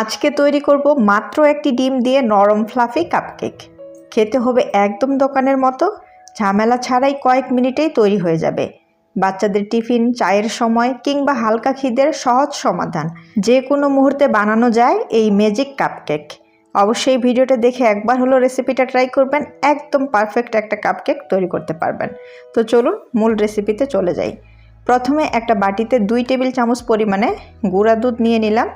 আজকে তৈরি করব মাত্র একটি ডিম দিয়ে নরম ফ্লাফি কাপকেক। খেতে হবে একদম দোকানের মতো। ঝামেলা ছাড়াই কয়েক মিনিটেই তৈরি হয়ে যাবে। বাচ্চাদের টিফিন, চায়ের সময় কিংবা হালকা খিদের সহজ সমাধান। যে কোনো মুহূর্তে বানানো যায় এই ম্যাজিক কাপকেক অবশ্যই ভিডিওটা দেখে একবার হলো রেসিপিটা ট্রাই করবেন। একদম পারফেক্ট একটা কাপকেক তৈরি করতে পারবেন। তো চলুন মূল রেসিপিতে চলে যাই। প্রথমে একটা বাটিতে দুই টেবিল চামচ পরিমাণে গুঁড়া দুধ নিয়ে নিলাম।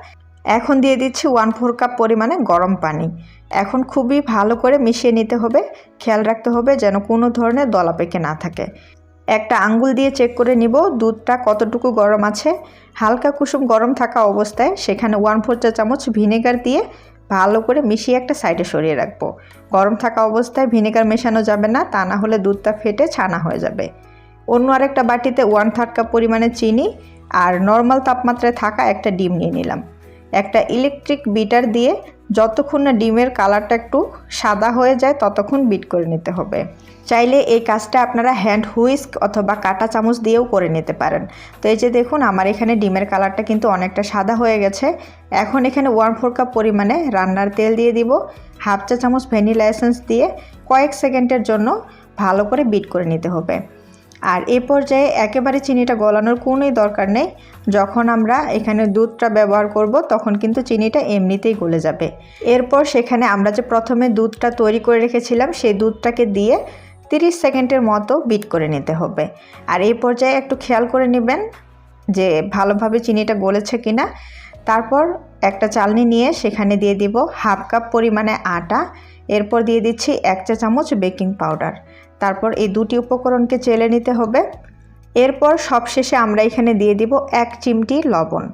এখন দিয়ে দিচ্ছি ওয়ান ফোর কাপ পরিমাণে গরম পানি। এখন খুবই ভালো করে মিশিয়ে নিতে হবে, খেয়াল রাখতে হবে যেন কোনো ধরনের দলা পেকে না থাকে। একটা আঙ্গুল দিয়ে চেক করে নিব দুধটা কতটুকু গরম আছে। হালকা কুসুম গরম থাকা অবস্থায় সেখানে ওয়ান ফোর চা চামচ ভিনেগার দিয়ে ভালো করে মিশিয়ে একটা সাইডে সরিয়ে রাখব। গরম থাকা অবস্থায় ভিনেগার মেশানো যাবে না, তা না হলে দুধটা ফেটে ছানা হয়ে যাবে। অন্য আরেকটা বাটিতে ওয়ান থার্ড কাপ পরিমাণে চিনি আর নর্মাল তাপমাত্রায় থাকা একটা ডিম নিয়ে নিলাম। একটা ইলেকট্রিক বিটার দিয়ে যতক্ষণ না ডিমের কালারটা একটু সাদা হয়ে যায়, ততক্ষণ বিট করে নিতে হবে। চাইলে এই কাজটা আপনারা হ্যান্ড হুইস্ক অথবা কাটা চামচ দিয়েও করে নিতে পারেন। তো এই যে দেখুন, আমার এখানে ডিমের কালারটা কিন্তু অনেকটা সাদা হয়ে গেছে। এখন এখানে ওয়ান ফোর কাপ পরিমাণে রান্নার তেল দিয়ে দিব। হাফ চা চামচ ভ্যানিলা এসেন্স দিয়ে কয়েক সেকেন্ডের জন্য ভালো করে বিট করে নিতে হবে। আর এ পর্যায়ে একেবারে চিনিটা গলানোর কোনোই দরকার নেই। যখন আমরা এখানে দুধটা ব্যবহার করব, তখন কিন্তু চিনিটা এমনিতেই গলে যাবে। এরপর সেখানে আমরা যে প্রথমে দুধটা তৈরি করে রেখেছিলাম, সেই দুধটাকে দিয়ে 30 সেকেন্ডের মতো বিট করে নিতে হবে। আর এই পর্যায়ে একটু খেয়াল করে নেবেন যে ভালোভাবে চিনিটা গলেছে কিনা। তারপর একটা চালনি নিয়ে সেখানে দিয়ে দিব হাফ কাপ পরিমাণে আটা। এরপর দিয়ে দিচ্ছি এক চা চামচ বেকিং পাউডার। তারপর এই দুটি উপকরণকে চেলে নিতে হবে। এরপর সবশেষে আমরা এখানে দিয়ে দিব এক চিমটি লবণ।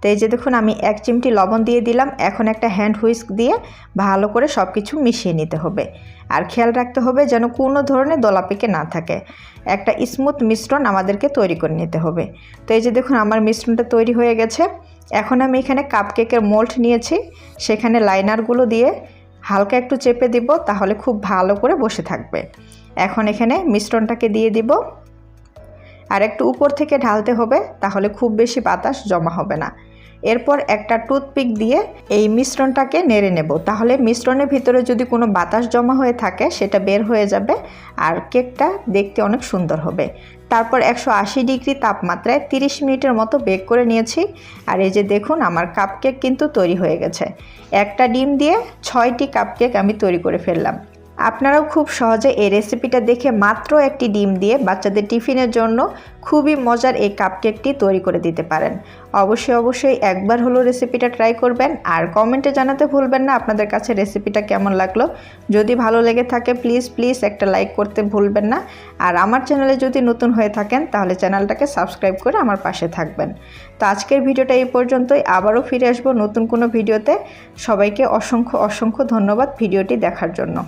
তো এই যে দেখুন, আমি এক চিমটি লবণ দিয়ে দিলাম। এখন একটা হ্যান্ড হুইস্ক দিয়ে ভালো করে সব কিছু মিশিয়ে নিতে হবে। আর খেয়াল রাখতে হবে যেন কোনো ধরনের দলাপেকে না থাকে। একটা স্মুথ মিশ্রণ আমাদেরকে তৈরি করে নিতে হবে। তো এই যে দেখুন, আমার মিশ্রণটা তৈরি হয়ে গেছে। এখন আমি এখানে কাপকেকের মোল্ড নিয়েছি। সেখানে লাইনারগুলো দিয়ে হালকা একটু চেপে দিব, তাহলে খুব ভালো করে বসে থাকবে। এখন এখানে মিশ্রণটাকে দিয়ে দিব। আর একটু উপর থেকে ঢালতে হবে, তাহলে খুব বেশি বাতাস জমা হবে না। এরপর একটা টুথপিক দিয়ে এই মিশ্রণটাকে নেড়ে নেব। তাহলে মিশ্রণের ভিতরে যদি কোনো বাতাস জমা হয়ে থাকে, সেটা বের হয়ে যাবে আর কেকটা দেখতে অনেক সুন্দর হবে। তারপর একশো আশি ডিগ্রি তাপমাত্রায় 30 মিনিটের মতো বেক করে নিয়েছি। আর এই যে দেখুন, আমার কাপকেক কিন্তু তৈরি হয়ে গেছে। একটা ডিম দিয়ে ছয়টি কাপকেক আমি তৈরি করে ফেললাম। আপনারাও খুব সহজে এই রেসিপিটা দেখে মাত্র একটি ডিম দিয়ে বাচ্চাদের টিফিনের জন্য খুবই মজার এই কাপকেকটি তৈরি করে দিতে পারেন। অবশ্যই অবশ্যই একবার হলো রেসিপিটা ট্রাই করবেন। আর কমেন্টে জানাতে ভুলবেন না আপনাদের কাছে রেসিপিটা কেমন লাগল। যদি ভালো লেগে থাকে প্লিজ প্লিজ একটা লাইক করতে ভুলবেন না। আর আমার চ্যানেলে যদি নতুন হয়ে থাকেন, তাহলে চ্যানেলটাকে সাবস্ক্রাইব করে আমার পাশে থাকবেন। তো আজকের ভিডিওটা এই পর্যন্তই। আবারও ফিরে আসব নতুন কোনো ভিডিওতে। সবাইকে অসংখ্য অসংখ্য ধন্যবাদ ভিডিওটি দেখার জন্য।